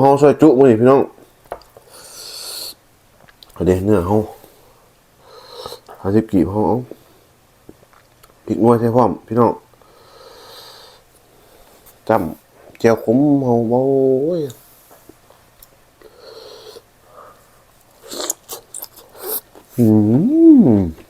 เฮาซอยจุมื้อนี้พี่น้องเอาเด้เนื้อเฮาหาสิบกีบเฮาเอาพริกนัวใส่พร้อมพี่น้องจำเจียวขมเฮาโอ้ยอืม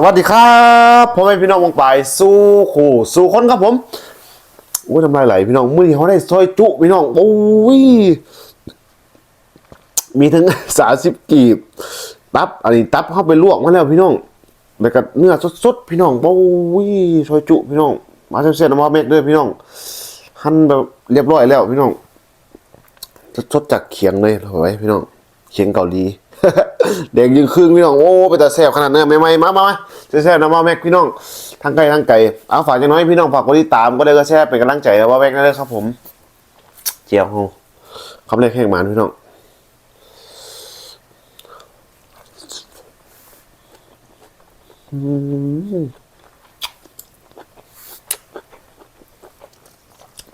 สวัสดีครับพ่อแม่พี่น้องวงปายสู้ขู่สู้คนครับผมโอ้ยทำลายไหลพี่น้องมือนี้เขาได้ซอยจุพี่น้องโอ้ยมีทั้งสาสิบกีบ ตับอันนี้ตับเข้าไปลวกมาแล้วพี่น้องแล้วก็เนื้อสดๆพี่น้องโอ้ยซอยจุพี่น้อง มาเส้นๆน้ำมันเม็ดด้วยพี่น้องหั่นแบบเรียบร้อยแล้วพี่น้องสดจากเขียงเลยเอาไว้พี่น้องเขียงเกาหลี เด็กยิงครึ่งพี่น้องโอ้ไปแต่แซ่บขนาดนั้นไม่ไม่มามามาแซ่บนะว่าแม็กพี่น้องทั้งไก่ทั้งไก่เอาฝากจังน้อยพี่น้องฝากกดติดตามก็ได้ก็แซ่บเป็นกำลังใจนะว่าแม็กนั่นเลยครับผม เจียวโฮคำเล็กแห้งหมานพี่น้อง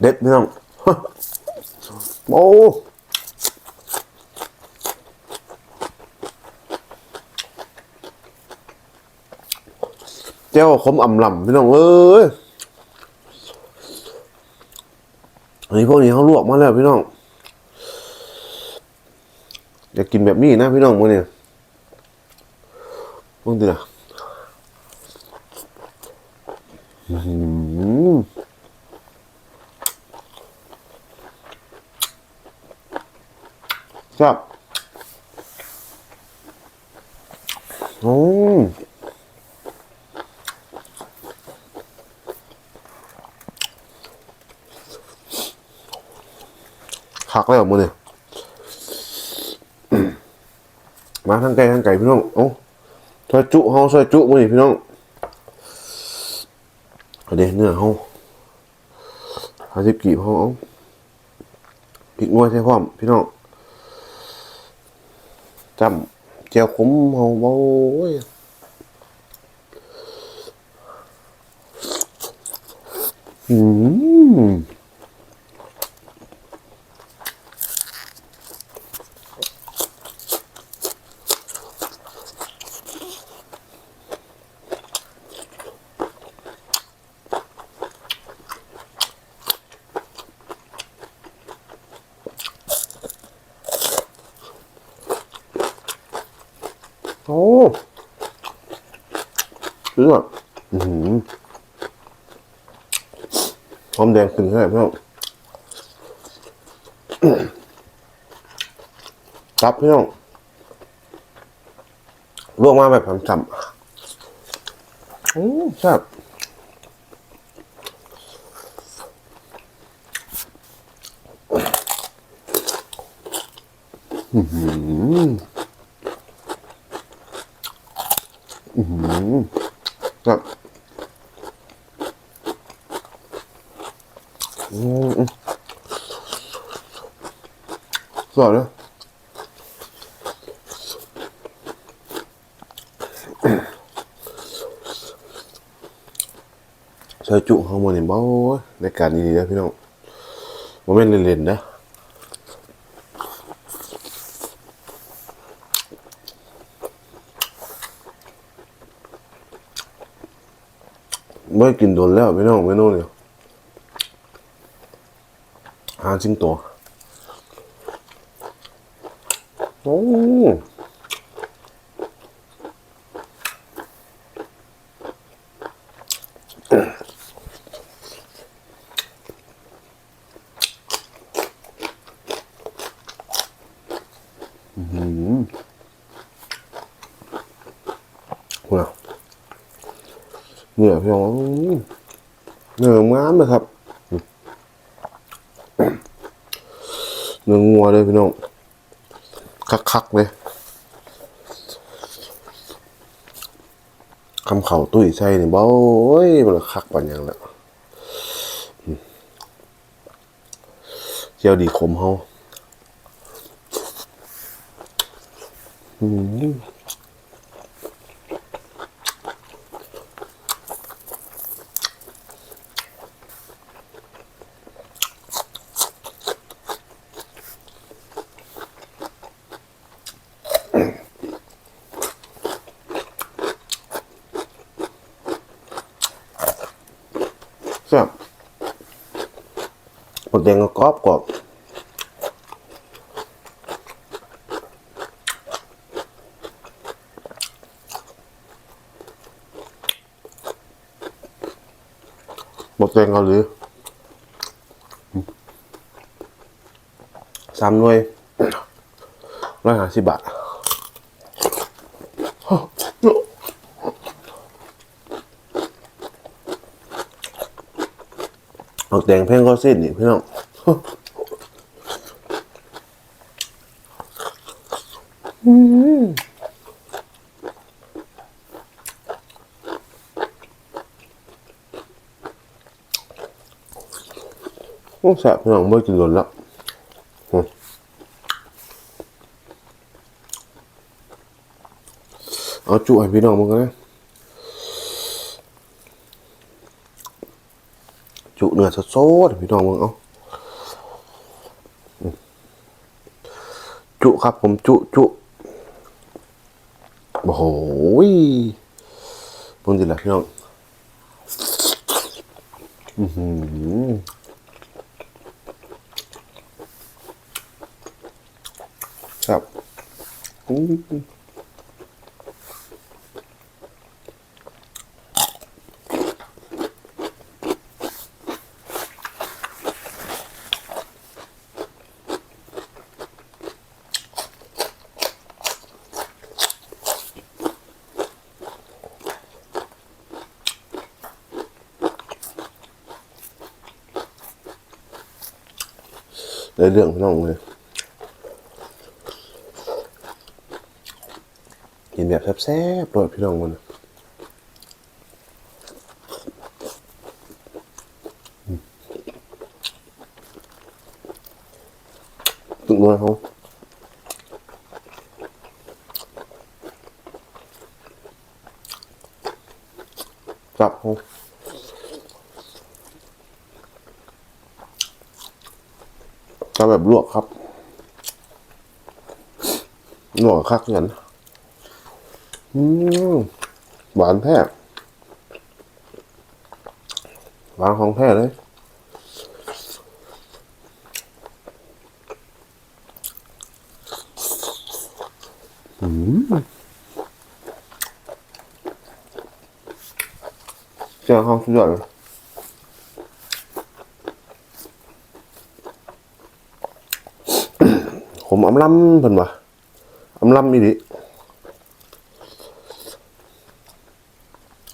เด็ดพี่น้องโอ้ เจ้าขมอ่ำลำพี่น้องเอ้ยอันนี้พวกนี้เขาลวกมาแล้วพี่น้องอยากกินแบบนี้นะพี่น้องมื่อนี้มึงดินะอื้อหือครับอืม คัก แล้วมือเนี่ยมาทั้งไก่ทั้งไก่พี่น้องโอ้ซอยจุเฮาซอยจุมือนี่พี่น้องเอาเด้เนื้อเฮาหาสิบกีบเฮาเอาพริกนัวใส่พร้อมพี่น้องจำเจียวขมเฮาโอ้ยอืม โอ้ เลือดอือหือหอมแดงขึ้นแค่ไหนพี่น้องครับพี่น้องลวกมาแบบฉ่ำๆอืมแซ่บอือหือ ครับอืมสวยเลยใส่จุข้างบนนี่บ้าในการดีๆนะพี่น้องโมเมนต์เล่นๆนะ ไม่กินโดนแล้วพี่น้องเมนูเนี่ยอาหารสิงโตโอ้อื้อหื เนี่ยพี่น้องเนื้องามเลยครับเนื้องัวเลยพี่น้องคักๆเลยคำเข่าตุ้ยใส่เนี่ยบ้าโอยมันคักปันยังแล้วเจียวดีคมเฮาอืม มดแดงก็กรอบกรอบหมดแดงเอาหรืออืมสามหน่วยร้อยห้าสิบบาท หมดแดงเพ่งก็สิ้นนี่พี่น้องอืมโอ้แสบพี่น้องไม่กินหล่นแล้วเอาจุให้พี่น้องมึงกันนะ จุเนื้อสดๆพี่น้องมึงเอาอืมจุครับผมจุจุโอ้โหมึงดีละพี่น้องอือหือครับอืม ได้เรื่องพี่น้องเลยกินแบบแซ่บๆโดดพี่น้องมันน่ะอืมตึกน้อยเขาจับเขา จับแบบลวกครับลวกคักกันอืมหวานแท้หวานของแท้เลยอืมเจ้าห้องสุดยอดเลย ผมอำลำเพิ่นว่าอำลำอีดิ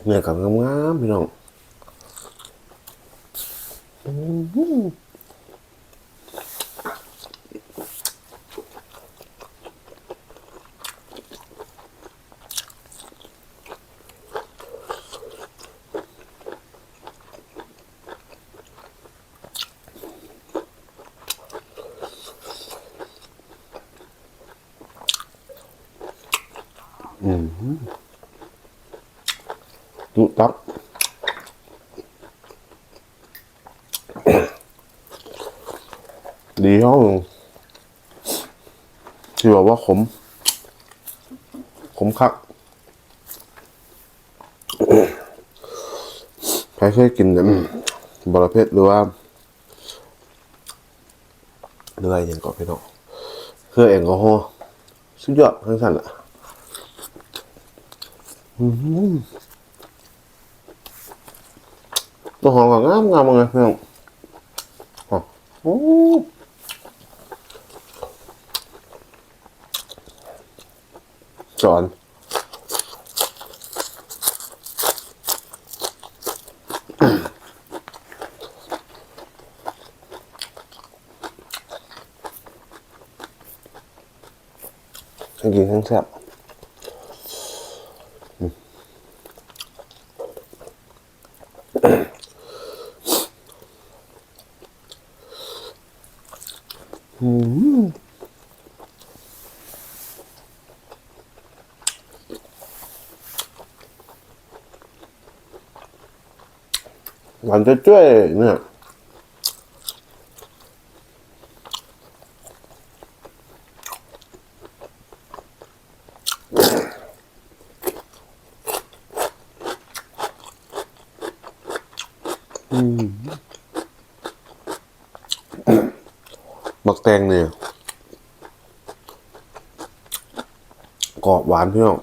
เนี่ยกับงามๆพี่น้อง อืมตุตักดีห้องที่บอกว่าขม ขมคักใครเคยกินนี่ยบรเพชรหรือว่าเรืออย่างก่อนพี่น้องเครื่องแอลกอฮอล์สุดยอดทั้งสั้นอะอื้อหือ ตัวหอมกับงามงามเลยเพี่น้องอ๋อโอ้สอนทั้งกินทั้งแซ่บานจ้วยเนี่ยบักแตงเนี่ยกรอบหวานพี่น้อง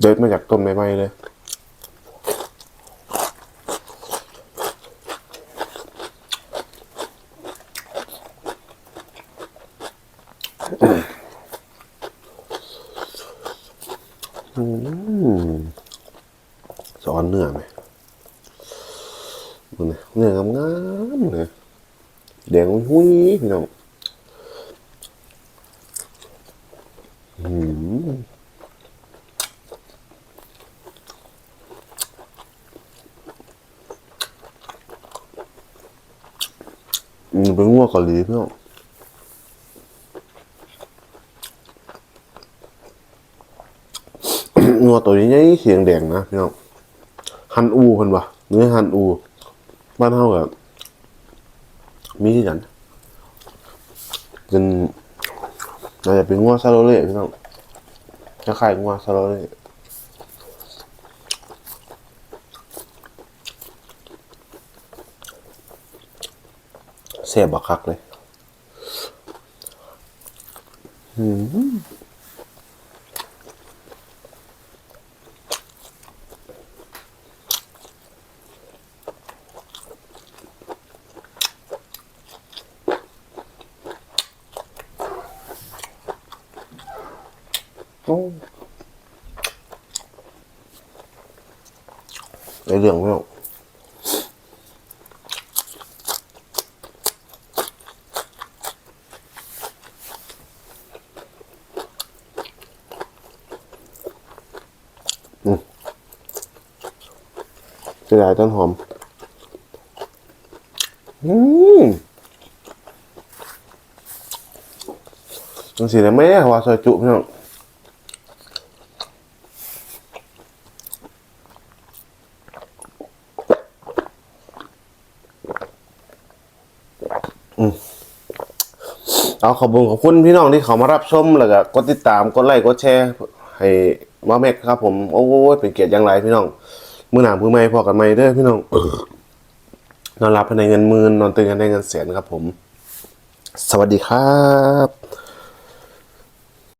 เด็ดมาจากต้นไม้เลย อืมสอนเนื้อไหมดูนี่เนื้องามๆเลยแดงหุ้ยพี่น้อง อืมเป็นงัวเกาหลีพี่น้องงัวตัวนี้ใหญ่เสียงแดงนะพี่น้องฮันอูเพิ่นวะเนื้อฮันอู บ้านเฮากับมีที่กันเป็น น่าจะเป็นงัวซาโลเล่พี่น้องจะขายงัวซาโลเล่เสียบักคักเลย อืม ไอเรื่องไม่เอาอืมเสียดายต้นหอม อืมมันสีอะไรไหมว่าซอยจุพี่น้อง เอาขอบคุณขอบคุณพี่น้องที่เขามารับชมแล้วก็กดติดตามกดไลค์กดแชร์ให้มาแม็กครับผมโอ้ยเป็นเกียรติอย่างไรพี่น้องมือหนามือไม่พอกันไม่เด้อพี่น้องนอนรับภายในเงินหมื่นนอนตื่นกันในเงินแสนครับผม สวัสดีครับ